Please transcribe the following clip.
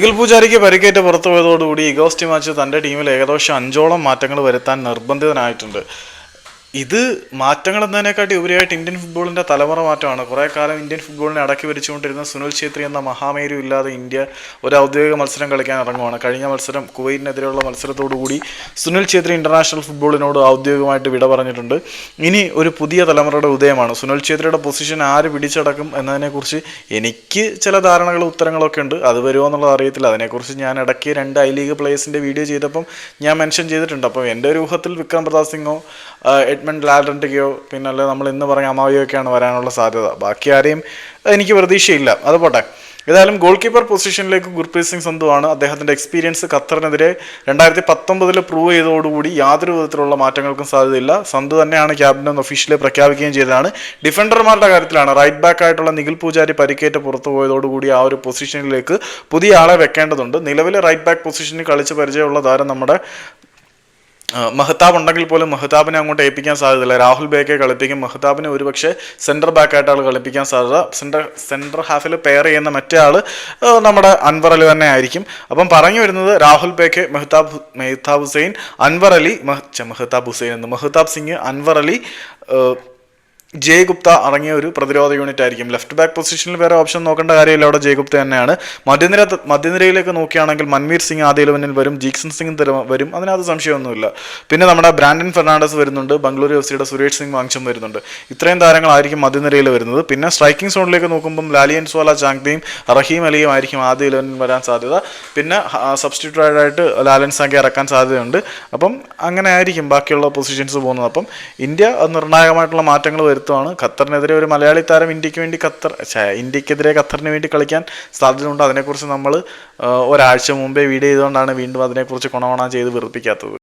നിഖിൽ പൂജാരിക്ക് പരിക്കേറ്റ് പുറത്തുപോയതോടുകൂടി ഇഗോസ്റ്റി മാച്ച് തന്റെ ടീമിൽ ഏകദേശം അഞ്ചോളം മാറ്റങ്ങൾ വരുത്താൻ നിർബന്ധിതനായിട്ടുണ്ട്. ഇത് മാറ്റങ്ങൾ എന്നതിനെക്കാട്ടി ഉപരിയായിട്ട് ഇന്ത്യൻ ഫുട്ബോളിന്റെ തലമുറ മാറ്റമാണ്. കുറേ കാലം ഇന്ത്യൻ ഫുട്ബോളിനെ അടക്കി വരിച്ചുകൊണ്ടിരുന്ന സുനിൽ ഛേത്രി എന്ന മഹാമേരു ഇല്ലാതെ ഇന്ത്യ ഒരു ഔദ്യോഗിക മത്സരം കളിക്കാൻ ഇറങ്ങുവാണ്. കഴിഞ്ഞ മത്സരം കുവൈറ്റിനെതിരെയുള്ള മത്സരത്തോടുകൂടി സുനിൽ ഛേത്രി ഇന്റർനാഷണൽ ഫുട്ബോളിനോട് ഔദ്യോഗികമായിട്ട് വിട പറഞ്ഞിട്ടുണ്ട്. ഇനി ഒരു പുതിയ തലമുറയുടെ ഉദയമാണ്. സുനിൽ ഛേത്രിയുടെ പൊസിഷൻ ആര് പിടിച്ചടക്കും എന്നതിനെക്കുറിച്ച് എനിക്ക് ചില ധാരണകളും ഉത്തരങ്ങളൊക്കെ ഉണ്ട്. അത് വരുമോ എന്നുള്ളത് അറിയത്തില്ല. അതിനെക്കുറിച്ച് ഞാൻ ഇടയ്ക്ക് രണ്ട് ഐ ലീഗ് പ്ലേയേഴ്സിന്റെ വീഡിയോ ചെയ്തപ്പം ഞാൻ മെൻഷൻ ചെയ്തിട്ടുണ്ട്. അപ്പം എന്റെ ഒരു ഊഹത്തിൽ വിക്രം പ്രതാപ് സിംഗോ എഡ്മണ്ട് ലാലന്റിക്കോ പിന്നെ അല്ലെ നമ്മൾ ഇന്ന് പറഞ്ഞ അമാവിയൊക്കെയാണ് വരാനുള്ള സാധ്യത. ബാക്കി ആരെയും എനിക്ക് പ്രതീക്ഷയില്ല. അത് പോട്ടെ. ഏതായാലും ഗോൾ കീപ്പർ പൊസിഷനിലേക്ക് ഗുർപ്രീത് സിംഗ് സന്ധുവാണ് അദ്ദേഹത്തിന്റെ എക്സ്പീരിയൻസ് ഖത്തറിനെതിരെ രണ്ടായിരത്തി പത്തൊമ്പതിൽ പ്രൂവ് ചെയ്തതോടുകൂടി യാതൊരു വിധത്തിലുള്ള മാറ്റങ്ങൾക്കും സാധ്യതയില്ല. സന്ധു തന്നെയാണ് ക്യാപ്റ്റൻ എന്ന് ഒഫീഷ്യലി പ്രഖ്യാപിക്കുകയും ചെയ്തതാണ്. ഡിഫൻഡർമാരുടെ കാര്യത്തിലാണ് റൈറ്റ് ബാക്ക് ആയിട്ടുള്ള നിഖിൽ പൂജാരി പരിക്കേറ്റ് പുറത്തു പോയതോടുകൂടി ആ ഒരു പൊസിഷനിലേക്ക് പുതിയ ആളെ വെക്കേണ്ടതുണ്ട്. നിലവിലെ റൈറ്റ് ബാക്ക് പൊസിഷനിൽ കളിച്ച് പരിചയമുള്ള താരം നമ്മുടെ മഹ്താബ് ഉണ്ടെങ്കിൽ പോലും മഹ്താബിനെ അങ്ങോട്ട് ഏൽപ്പിക്കാൻ സാധ്യതയില്ല. രാഹുൽ ബേക്കെ കളിപ്പിക്കും. മഹ്താബിനെ ഒരുപക്ഷെ സെന്റർ ബാക്ക് ആയിട്ടാണ് കളിപ്പിക്കാൻ സാധ്യത സെന്റർ സെന്റർ ഹാഫിൽ പെയർ ചെയ്യുന്ന മറ്റേ ആൾ നമ്മുടെ അൻവർ അലി തന്നെ ആയിരിക്കും. അപ്പം പറഞ്ഞു വരുന്നത് രാഹുൽ ബേക്കെ മെഹ്താബ് മെഹ്താബ് ഹുസൈൻ അൻവർ അലി മെഹ്താബ് ഹുസൈൻ എന്ന്. മെഹ്താബ് സിംഗ് അൻവർ അലി ഏഹ്, ജയ് ഗുപ്ത അടങ്ങിയ ഒരു പ്രതിരോധ യൂണിറ്റ് ആയിരിക്കും. ലെഫ്റ്റ് ബാക്ക് പൊസിഷനിൽ വേറെ ഓപ്ഷൻ നോക്കേണ്ട കാര്യമില്ല. അവിടെ ജയ് ഗുപ്ത തന്നെയാണ്. മധ്യനിര മധ്യനിരയിലേക്ക് നോക്കുകയാണെങ്കിൽ മൻവീർ സിംഗ് ആദ്യ ഇലവനിൽ വരും. ജീക്സൺ സിംഗ് വരും. അതിനകത്ത് സംശയമൊന്നുമില്ല. പിന്നെ നമ്മുടെ ബ്രാൻഡൻ ഫെർണാണ്ടസ് വരുന്നുണ്ട്. ബംഗളൂരു എഫ് സിയുടെ സുരേഷ് സിംഗ് വാങ്ചം വരുന്നുണ്ട്. ഇത്രയും താരങ്ങളായിരിക്കും മധ്യനിരയിൽ വരുന്നത്. പിന്നെ സ്ട്രൈക്കിംഗ് സോണിലേക്ക് നോക്കുമ്പം ലാലിയൻ സോല ചാങ്തിയും റഹീം അലിയും ആയിരിക്കും ആദ്യ ഇലവനിൽ വരാൻ സാധ്യത. പിന്നെ സബ്സ്റ്റിറ്റ്യൂട്ടായിട്ട് ലാലൻ സംഖ്യ ഇറക്കാൻ സാധ്യതയുണ്ട്. അപ്പം അങ്ങനെ ആയിരിക്കും ബാക്കിയുള്ള പൊസിഷൻസ് പോകുന്നത്. അപ്പം ഇന്ത്യ നിർണായകമായിട്ടുള്ള മാറ്റങ്ങൾ വരുത്തുവാണ് ഖത്തറിനെതിരെ ഒരു മലയാളി താരം ഇന്ത്യയ്ക്ക് വേണ്ടി ഖത്തർ ഇന്ത്യക്കെതിരെ ഖത്തറിന് വേണ്ടി കളിക്കാൻ സാധ്യതയുണ്ട് അതിനെക്കുറിച്ച് നമ്മൾ ഒരാഴ്ച മുമ്പേ വീഡിയോ ചെയ്തുകൊണ്ടാണ് വീണ്ടും അതിനെക്കുറിച്ച് കൊണവണ ചെയ്ത് വെറുപ്പിക്കാത്തത്